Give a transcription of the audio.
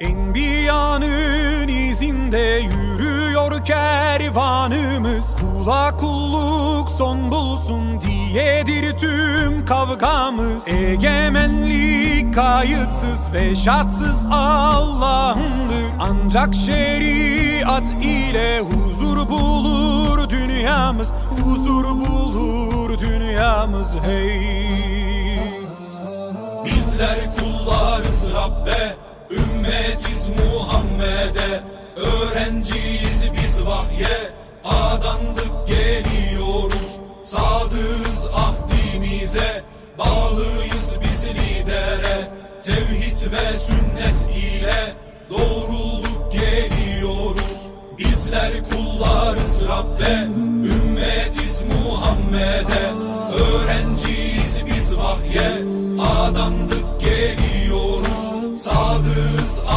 Enbiyanın izinde yürüyor kervanımız. Kula kulluk son bulsun diyedir tüm kavgamız. Egemenlik kayıtsız ve şartsız Allah'ındır. Ancak şeriat ile huzur bulur dünyamız. Huzur bulur dünyamız hey. Bizler kullarız Rabbe Ümmetiz Muhammed'e Öğrenciyiz biz vahye. Adandık geliyoruz Sadığız ahdimize. Bağlıyız biz lidere Tevhid ve sünnet ile. Doğrulduk geliyoruz Bizler kullarız Rabbe. Ümmetiz Muhammed'e Öğrenciyiz biz vahye. Adandık geliyoruz. Yalnız ah